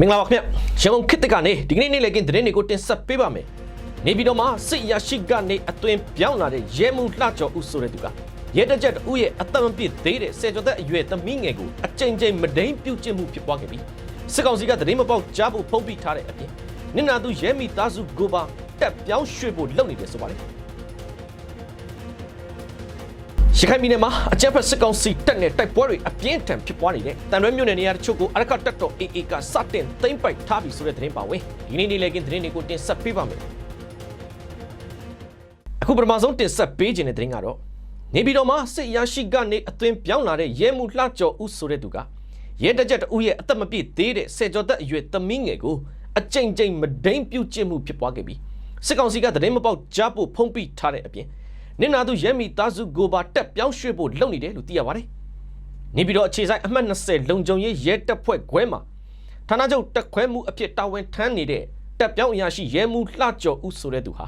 မင်္ဂလာပါခင်ဗျရန်ကုန်ခေတ်တစ်ကနေဒီကနေ့နေ့လည်ကင်းသတင်းတွေကိုတင်ဆက်ပေးပါမယ်နေပြည်တော်မှာစစ်ရရှိကနေအသွင်ပြောင်းလာတဲ့ရဲမှုလှကျော်ဦးဆိုတဲ့သူကရဲတကြက်တူရဲ့အသက်မပြည့်သေးတဲ့ဆယ်ကျော်သက်အရွယ်သမီးငယ်ကိုအကြိမ်ကြိမ်မဒိန်ပြုတ်ကျင့်မှုဖြစ်ပွားခဲ့ပြီးစစ်ကောင်စီကသတင်းမပေါက်ကြားဖို့ဖုံးပြထားတဲ့အပြင်နင်နာသူရဲမိသားစုကိုပါတက်ပြောင်းရွှေ့ဖို့လုပ်နေတယ်ဆိုပါတယ် ရခိုင်ပြည်နယ်မှာအကြမ်းဖက်စစ်ကောင်စီတပ်နဲ့တိုက်ပွဲတွေအပြင်းထန်ဖြစ်ပွားနေတဲ့တန်ရွဲမြို့နယ်နေရာတချို့ကိုအရကတပ်တော် AA ကစတင်သိမ်းပိုက်ထားပြီဆိုတဲ့သတင်းပါဝင်ဒီနေ့နေ့လည်ကင်းသတင်းတွေကိုတင်ဆက်ပေးပါမယ်အခုပထမဆုံးတင်ဆက်ပေးခြင်းတဲ့သတင်းကတော့နေပြည်တော်မှာစစ်ရရှိကနေအသွင်ပြောင်းလာတဲ့ရဲမှုလှကျော်ဦးဆိုတဲ့သူကရဲတကြက်တူရဲ့အသက်မပြည့်သေးတဲ့ဆယ်ကျော်သက်အရွယ်သမီးငယ်ကိုအကြိမ်ကြိမ်မဒိန်ပြုတ်ကျင့်မှုဖြစ်ပွားခဲ့ပြီးစစ်ကောင်စီကသတင်းမပေါက်ကြားဖို့ဖုံးပြထားတဲ့အပြင် နင်နာသူရဲမိသားစုကိုပါတက်ပြောင်းရွှေ့ဖို့လုပ်နေတယ်လို့သိရပါတယ်။နေပြည်တော်အခြေဆိုင်အမှတ်20လုံခြုံရေးရဲတပ်ဖွဲ့ခွဲမှာဌာနချုပ်တက်ခွဲမှုအဖြစ်တာဝန်ထမ်းနေတဲ့တက်ပြောင်းအရာရှိရဲမှုလှကျော်ဦးဆိုတဲ့သူဟာ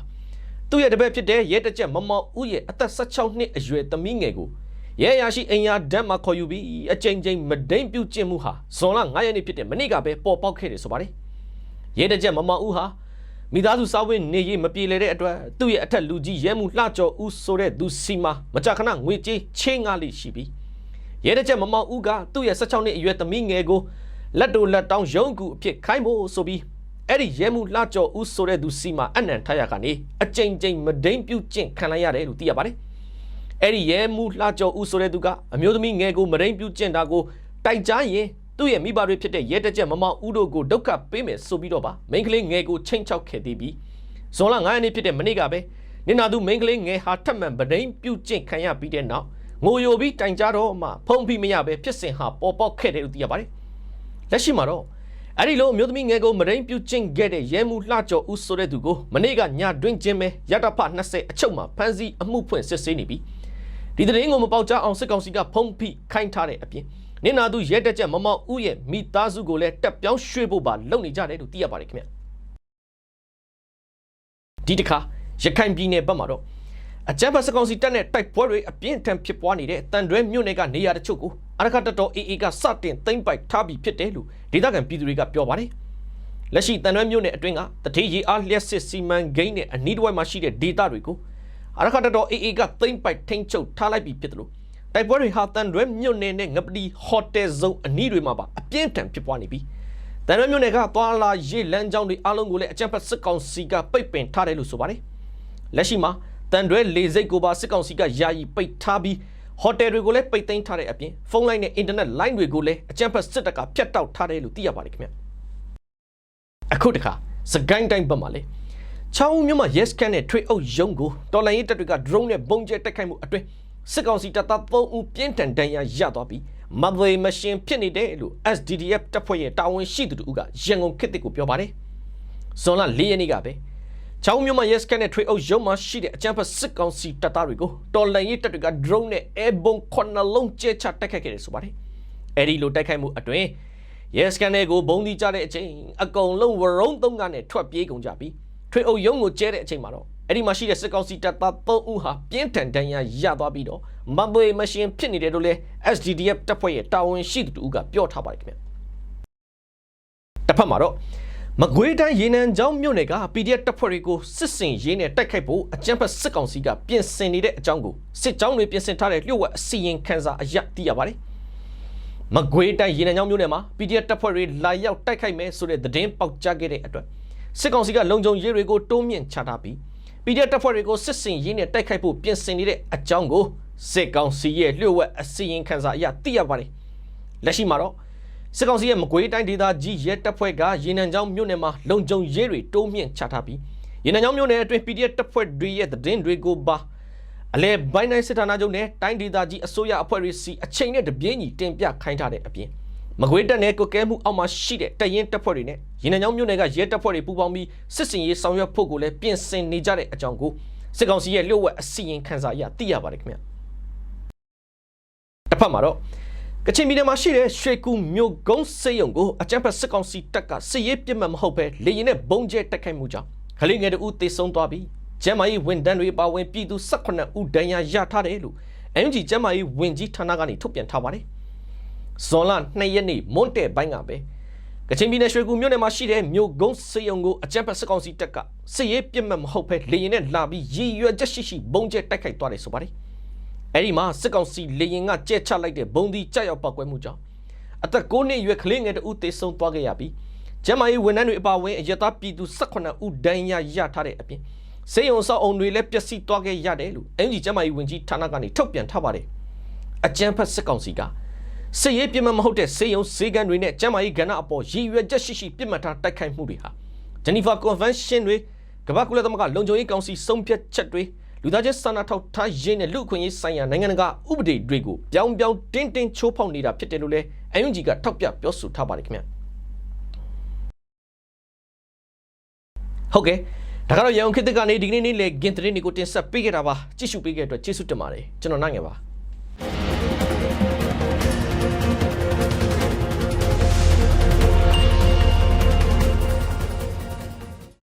သူ့ရဲ့တပည့်ဖြစ်တဲ့ရဲတကြက်မမောင်ဦးရဲ့အသက်16နှစ်အရွယ်သမီးငယ်ကိုရဲအရာရှိအင်ယာဓာတ်မှာခေါ်ယူပြီးအကြိမ်ကြိမ်မဒိန်ပြုတ်ကျင့်မှုဟာဇွန်လ9ရက်နေ့ဖြစ်တဲ့မနေ့ကပဲပေါ်ပေါက်ခဲ့တယ်ဆိုပါတယ်။ရဲတကြက်မမောင်ဦးဟာ မိသားစုစားဝတ်နေရေးမပြေလည်တဲ့အတွက်သူ့ရဲ့အထက်လူကြီးရဲမှုလှကျော်ဦးဆိုတဲ့သူစီမှာမကြခဏငွေကြေးချင်းငါလေးရှိပြီးရဲတဲ့ချက်မမောင်ဦးကသူ့ရဲ့16နှစ်အရွယ်သမီးငယ်ကိုလက်တိုလက်တောင်းရုံးကူအဖြစ်ခိုင်းဖို့ဆိုပြီးအဲ့ဒီရဲမှုလှကျော်ဦးဆိုတဲ့သူစီမှာအနံထားရကနေအကြိမ်ကြိမ်မဒိန်ပြုတ်ကျင့်ခံလိုက်ရတယ်လို့သိရပါတယ်အဲ့ဒီရဲမှုလှကျော်ဦးဆိုတဲ့သူကအမျိုးသမီးငယ်ကိုမဒိန်ပြုတ်ကျင့်တာကိုတိုက်ကြားရင် သူ့ရဲ့မိဘတွေဖြစ်တဲ့ရဲတက်ချက်မမောင်ဦးတို့ကိုဒုက္ခပေးမယ်ဆိုပြီးတော့ပါမိန်းကလေးငယ်ကိုချိန်ချောက်ခဲ့သေးပြီးဇွန်လ9ရက်နေ့ဖြစ်တဲ့မနေ့ကပဲနင်နာသူမိန်းကလေးငယ်ဟာထပ်မံဗဒိန်ပြုတ်ကျင့်ခံရပြီးတဲ့နောက်ငိုယိုပြီးတိုင်ကြတော့မှဖုံးဖိမရပဲဖြစ်စဉ်ဟာပေါ်ပေါက်ခဲ့တယ်လို့သိရပါတယ်လက်ရှိမှာတော့အဲ့ဒီလိုအမျိုးသမီးငယ်ကိုမဒိန်ပြုတ်ကျင့်ခဲ့တဲ့ရဲမှုလှကျော်ဦးဆိုတဲ့သူကိုမနေ့ကညတွင်းချင်းပဲရတဖ20အချုပ်မှာဖမ်းဆီးအမှုဖွင့်စစ်ဆေးနေပြီးဒီသတင်းကိုမပေါက်ကြအောင်စစ်ကောင်စီကဖုံးဖိခိုင်းထားတဲ့အပြင် နင်နာသူရဲတက်ချက်မမောင်ဦးရဲ့မိသားစုကိုလည်းတက်ပြောင်းရွှေ့ဖို့ပါလုပ်နေကြတယ်လို့သိရပါတယ်ခင်ဗျဒီတစ်ခါရခိုင်ပြည်နယ်ဘက်မှာတော့အကြမ်းဖက်စကောင်စီတပ်နဲ့တိုက်ပွဲတွေအပြင်းထန်ဖြစ်ပွားနေတဲ့တန်တွဲမြို့နယ်ကနေရာတချို့ကိုအရခတ်တပ်တော် AA ကစတင်သိမ်းပိုက်ထားပြီးဖြစ်တယ်လို့ဒေသခံပြည်သူတွေကပြောပါတယ်လက်ရှိတန်တွဲမြို့နယ်အတွင်းကတတိရီအားလျက်စစ်စီမံကိန်းနဲ့အနီးတစ်ဝိုက်မှာရှိတဲ့ဒေသတွေကိုအရခတ်တပ်တော် AA ကသိမ်းပိုက်ထိန်းချုပ်ထားလိုက်ပြီးဖြစ်တယ်လို့ တိုက်ပွဲတွေဟာတန်တွဲမြို့နယ်နဲ့ငပတီဟိုတယ်ဇုံအနီးတွေမှာပါအပြင်းထန်ဖြစ်ပွားနေပြီးတန်ရွဲမြို့နယ်ကသွားလာရေးလမ်းကြောင်းတွေအားလုံးကိုလည်းအကြမ်းဖက်စစ်ကောင်စီကပိတ်ပင်ထားတယ်လို့ဆိုပါတယ်။လက်ရှိမှာတန်တွဲလေစိတ်ကိုပါစစ်ကောင်စီကယာယီပိတ်ထားပြီးဟိုတယ်တွေကိုလည်းပိတ်သိမ်းထားတဲ့အပြင်ဖုန်းလိုင်းနဲ့အင်တာနက်လိုင်းတွေကိုလည်းအကြမ်းဖက်စစ်တပ်ကဖျက်တောက်ထားတယ်လို့သိရပါတယ်ခင်ဗျ။အခုတခါစကိုင်းတိုင်းဘက်မှာလေချောင်းမြို့မှာ yes can နဲ့ထွေအုပ်ရုံးကိုတော်လိုင်းရေးတပ်တွေက drone နဲ့ပုံကျဲတိုက်ခိုက်မှုအတွင်း စစ်ကောင်စီတပ်သား3ဦးပြင်းထန်ဒဏ်ရာရသွားပြီးမသွေမရှင်ဖြစ်နေတယ်လို့ SDDF တပ်ဖွဲ့ရဲ့တာဝန်ရှိသူတို့ကရန်ကုန်ခေတ်တစ်ကိုပြောပါတယ်။ဇွန်လ၄ရက်နေ့ကပဲချောင်းမြို့မှာ yes can နဲ့ထွေအုပ်ရုံးမှာရှိတဲ့အကြမ်းဖက်စစ်ကောင်စီတပ်သားတွေကိုတော်လန်ရေးတပ်တွေက drone နဲ့ airborne ခုနှစ်လုံးကျဲချတိုက်ခိုက်ခဲ့တယ်ဆိုပါတယ်။အဲဒီလိုတိုက်ခိုက်မှုအတွင်း yes can တွေကိုဘုံဒီကြတဲ့အချိန်အကုန်လုံးဝရုံးသုံးကနဲ့ထွက်ပြေးကုန်ကြပြီးထွေအုပ်ရုံးကိုကျဲတဲ့အချိန်မှာတော့ အဲ့ဒီမှာရှိတဲ့စစ်ကောင်စီတပ်သား3ဦးဟာပြင်းထန်ဒဏ်ရာရသွားပြီးတော့မပွေမရှင်ဖြစ်နေတယ်လို့လဲ SDDF တပ်ဖွဲ့ရဲ့တာဝန်ရှိသူတို့ကပြောထားပါတယ်ခင်ဗျတစ်ဖက်မှာတော့မကွေးတိုင်းရေနံချောင်းမြို့နယ်က PDF တပ်ဖွဲ့တွေကိုစစ်စင်ရေးနဲ့တိုက်ခိုက်ဖို့အကြမ်းဖက်စစ်ကောင်စီကပြင်ဆင်နေတဲ့အကြောင်းကိုစစ်ကြောင်းတွေပြင်ဆင်ထားတဲ့လျှို့ဝှက်အစီရင်ခံစာအရသိရပါတယ်မကွေးတိုင်းရေနံချောင်းမြို့နယ်မှာ PDF တပ်ဖွဲ့တွေလာရောက်တိုက်ခိုက်မယ်ဆိုတဲ့သတင်းပေါက်ကြားခဲ့တဲ့အတွက်စစ်ကောင်စီကလုံခြုံရေးတွေကိုတိုးမြင့်ချထားပြီး PDF တပ်ဖွဲ့တွေကိုစစ်စင်ရေးနဲ့တိုက်ခိုက်ဖို့ပြင်ဆင်နေတဲ့အကြောင်းကိုစစ်ကောင်စီရဲ့လျှို့ဝှက်အစီရင်ခံစာအရသိရပါတယ်။လက်ရှိမှာတော့စစ်ကောင်စီရဲ့မကွေးတိုင်းဒေသကြီးရဲတပ်ဖွဲ့ကရေနံချောင်းမြို့နယ်မှာလုံခြုံရေးတွေတိုးမြင့်ချထားပြီးရေနံချောင်းမြို့နယ်အတွင်း PDF တပ်ဖွဲ့တွေရဲ့သတင်းတွေကိုပါအလဲဘိုင်းတိုင်းစစ်ဌာနချုပ်နဲ့တိုင်းဒေသကြီးအစိုးရအဖွဲ့တွေစီအချိန်နဲ့တပြေးညီတင်ပြခိုင်းထားတဲ့အပြင် မကွေးတပ်နယ်ကိုကဲမှုအောက်မှာရှိတဲ့တရင်တပ်ဖွဲ့တွေနဲ့ရင်းနှောင်းမြို့နယ်ကရဲတပ်ဖွဲ့တွေပူးပေါင်းပြီးစစ်စင်ရေးဆောင်ရွက်ဖို့ကိုလည်းပြင်ဆင်နေကြတဲ့အကြောင်းကိုစစ်ကောင်စီရဲ့လျှို့ဝှက်အစီရင်ခံစာအရသိရပါတယ်ခင်ဗျတစ်ဖက်မှာတော့ကချင်ပြည်နယ်မှာရှိတဲ့ရွှေကူမြို့ကုန်းစေယုံကိုအကြမ်းဖက်စစ်ကောင်စီတပ်ကစစ်ရေးပြစ်မှတ်မဟုတ်ပဲလေရင်နဲ့ဘုံကျဲတက်ခိုက်မှုကြောင့်ခလေးငယ်တို့တေဆုံးသွားပြီးကျမ်းမာရေးဝန်တန်းတွေပါဝင်ပြည်သူ18ဦးဒဏ်ရာရထားတယ်လို့ MG ကျမ်းမာရေးဝန်ကြီးဌာနကနေထုတ်ပြန်ထားပါတယ် ဇွန်လ2ရက်နေ့မွန်းတဲ့ဘိုင်းကပဲကချင်ပြည်နယ်ရွှေကူမြို့နယ်မှာရှိတဲ့မြို့ကုန်းစေယုံကိုအကြမ်းဖက်စစ်ကောင်စီတပ်ကစစ်ရေးပြစ်မှတ်မဟုတ်ဘဲလေရင်နဲ့လာပြီးရည်ရွယ်ချက်ရှိရှိဘုံကျဲတိုက်ခိုက်သွားတယ်ဆိုပါတယ်။အဲဒီမှာစစ်ကောင်စီလေရင်ကကျဲချလိုက်တဲ့ဘုံဒီကြောက်ရောက်ပောက်ကွဲမှုကြောင့်အသက်9နှစ်အရွယ်ကလေးငယ်တဦးသေဆုံးသွားခဲ့ရပြီးကျမကြီးဝန်ထမ်းတွေအပါအဝင်အရသားပြည်သူ18ဦးဒဏ်ရာရထားတဲ့အပြင်စေယုံစောက်အုံတွေလည်းပျက်စီးသွားခဲ့ရတယ်လို့အင်ဂျီကျမကြီးဝန်ကြီးဌာနကနေထုတ်ပြန်ထားပါတယ်။အကြမ်းဖက်စစ်ကောင်စီက စစ်ရေးပြစ်မှတ်မဟုတ်တဲ့စေယုံစေကန်တွေနဲ့ကျမ်းမာရေးကဏ္ဍအပေါ်ရည်ရွယ်ချက်ရှိရှိပြစ်မှတ်ထားတိုက်ခိုက်မှုတွေဟာဂျနီဗာကွန်ဗင်းရှင်းတွေကမ္ဘာကုလသမဂ္ဂလုံခြုံရေးကောင်စီဆုံးဖြတ်ချက်တွေလူသားချင်းစာနာထောက်ထားရေးနဲ့လူ့အခွင့်အရေးဆိုင်ရာနိုင်ငံတကာဥပဒေတွေကိုပြောင်းပြောင်းတင်းတင်းချိုးဖောက်နေတာဖြစ်တယ်လို့လည်းအယွန်ဂျီကထောက်ပြပြောဆိုထားပါတယ်ခင်ဗျဟုတ်ကဲ့ဒါကတော့ရန်ကုန်ခေတ်သစ်ကနေဒီကနေ့နေ့လေဂင်သတင်းတွေကိုတင်ဆက်ပေးခဲ့တာပါကြည့်ရှုပေးခဲ့တဲ့အတွက်ကျေးဇူးတင်ပါတယ်ကျွန်တော်နိုင်ငယ်ပါ